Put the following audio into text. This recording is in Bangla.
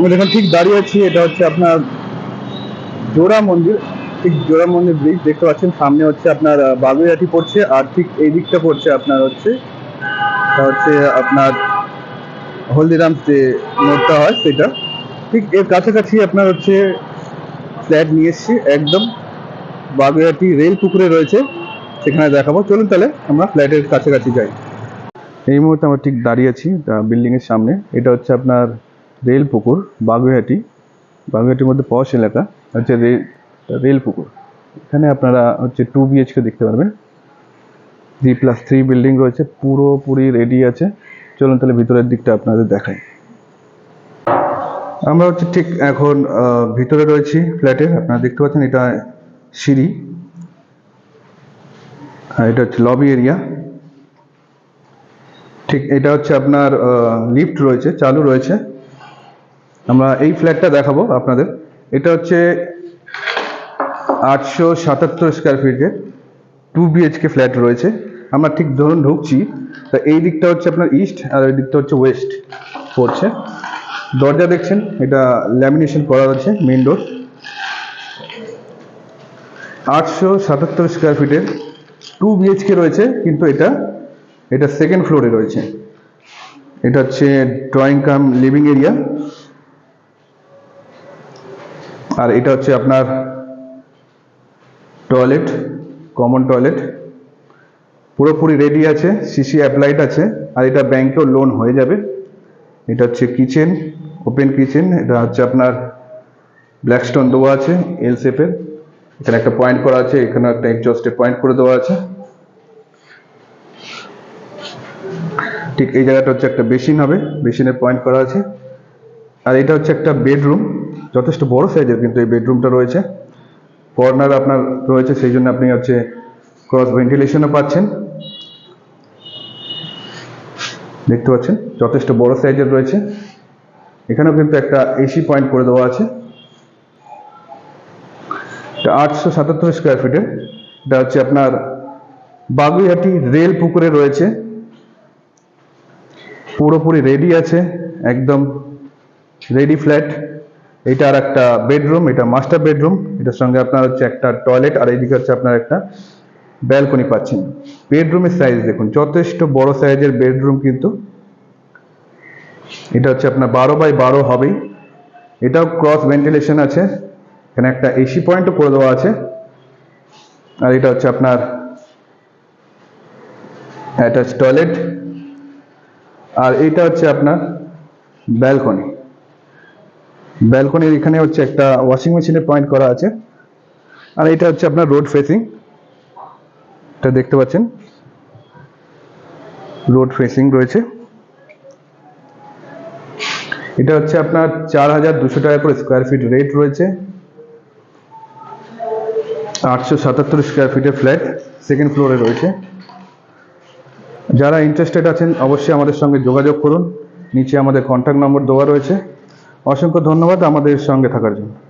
আমি দেখুন, ঠিক দাঁড়িয়ে আছি, এটা হচ্ছে আপনার জোড়া মন্দির। ঠিক জোড়া মন্দির ব্রিজ দেখতে পাচ্ছেন, সামনে হচ্ছে আপনার বাগুইয়াটি পড়ছে, আর ঠিক এই দিকটা পড়ছে আপনার হচ্ছে হচ্ছে আপনার হলদিরাম যে মোড়টা হয় সেটা। ঠিক এর কাছাকাছি আপনার হচ্ছে ফ্ল্যাট নিয়ে এসছি, একদম বাগুইয়াটি রেল পুকুরে রয়েছে, সেখানে দেখাবো। চলুন তাহলে আমরা ফ্ল্যাটের কাছাকাছি যাই। এই মুহূর্তে আমরা ঠিক দাঁড়িয়ে আছি বিল্ডিং এর সামনে। এটা হচ্ছে আপনার রেল পুকুর বাগুইহাটি, বাগুইহাটির মধ্যে পশ এলাকা, হচ্ছে রেল পুকুর এখানে আপনারা হচ্ছে টু বিএইচকে দেখতে পারবেন। জি প্লাস থ্রি বিল্ডিং রয়েছে, পুরোপুরি রেডি আছে। চলুন তাহলে ভিতরের দিকটা আপনাদের দেখাই। আমরা হচ্ছে ঠিক এখন ভিতরে রয়েছি ফ্ল্যাটের। আপনারা দেখতে পাচ্ছেন এটা সিঁড়ি। এটা হচ্ছে লবি এরিয়া ঠিক, এটা হচ্ছে আপনার লিফট রয়েছে, চালু রয়েছে। আমরা এই ফ্ল্যাটটা দেখাবো আপনাদের। এটা হচ্ছে আটশো সাতাত্তর স্কোয়ার ফিটের টু বিএইচকে ফ্ল্যাট রয়েছে। আমরা ঠিক ধরুন ঢুকছি, তা এই দিকটা হচ্ছে আপনার ইস্ট আর এই দিকটা হচ্ছে ওয়েস্ট পড়ছে। দরজা দেখছেন, এটা ল্যামিনেশন করা আছে মেন ডোর আটশো সাতাত্তর স্কোয়ার ফিটের টু বিএইচকে রয়েছে, কিন্তু এটা এটা সেকেন্ড ফ্লোরে রয়েছে। এটা হচ্ছে ড্রয়িং কাম লিভিং এরিয়া আর এটা হচ্ছে আপনার টয়লেট কমন টয়লেট পুরোপুরি রেডি আছে সিসি অ্যাপ্লাইড আছে, আর এটা ব্যাংকেও লোন হয়ে যাবে। এটা হচ্ছে কিচেন ওপেন কিচেন এটা হচ্ছে আপনার ব্ল্যাকস্টোন দেওয়া আছে এল শেপের এখানে একটা পয়েন্ট করা আছে এখানে একটা এক্সস্টের পয়েন্ট করে দেওয়া আছে। ঠিক এই জায়গাটা হচ্ছে একটা বেসিন হবে, বেসিনের পয়েন্ট করা আছে। আর এটা হচ্ছে একটা বেডরুম যথেষ্ট বড় সাইজের কিন্তু এই বেডরুমটা রয়েছে। কর্নার আপনার রয়েছে, সেই জন্য আপনি হচ্ছে ক্রস ভেন্টিলেশনও পাচ্ছেন। দেখতে পাচ্ছেন, যথেষ্ট বড় সাইজের রয়েছে। এখানেও কিন্তু একটা এসি পয়েন্ট করে দেওয়া আছে। এটা আটশো সাতাত্তর স্কোয়ার ফিটের এটা হচ্ছে আপনার বাগুইহাটি রেল পুকুরে রয়েছে। পুরোপুরি রেডি আছে, একদম রেডি ফ্ল্যাট এটা আর একটা বেডরুম এটা মাস্টার বেডরুম এটার সঙ্গে আপনার হচ্ছে একটা টয়লেট আর এইদিকে হচ্ছে আপনার একটা ব্যালকনি পাচ্ছেন। বেডরুমের সাইজ দেখুন, যথেষ্ট বড় সাইজের বেডরুম কিন্তু। এটা হচ্ছে আপনার বারো বাই বারো হবেই। এটাও ক্রস ভেন্টিলেশন আছে, এখানে একটা এসি পয়েন্টও করে দেওয়া আছে। আর এটা হচ্ছে আপনার অ্যাটাচ টয়লেট আর এটা হচ্ছে আপনার ব্যালকনি ব্যালকনির এখানে হচ্ছে একটা ওয়াশিং মেশিনের পয়েন্ট করা আছে। আর এটা হচ্ছে আপনার রোড ফেসিং এটা দেখতে পাচ্ছেন? রোড ফেসিং রয়েছে। এটা হচ্ছে আপনার চার হাজার দুশো টাকা করে স্কোয়ার ফিট রেট রয়েছে। আটশো সাতাত্তর স্কোয়ার ফিটের ফ্ল্যাট সেকেন্ড ফ্লোরে রয়েছে। যারা ইন্টারেস্টেড আছেন, অবশ্যই আমাদের সঙ্গে যোগাযোগ করুন। নিচে আমাদের কন্ট্যাক্ট নম্বর দেওয়া রয়েছে। অসংখ্য ধন্যবাদ আমাদের সঙ্গে থাকার জন্য।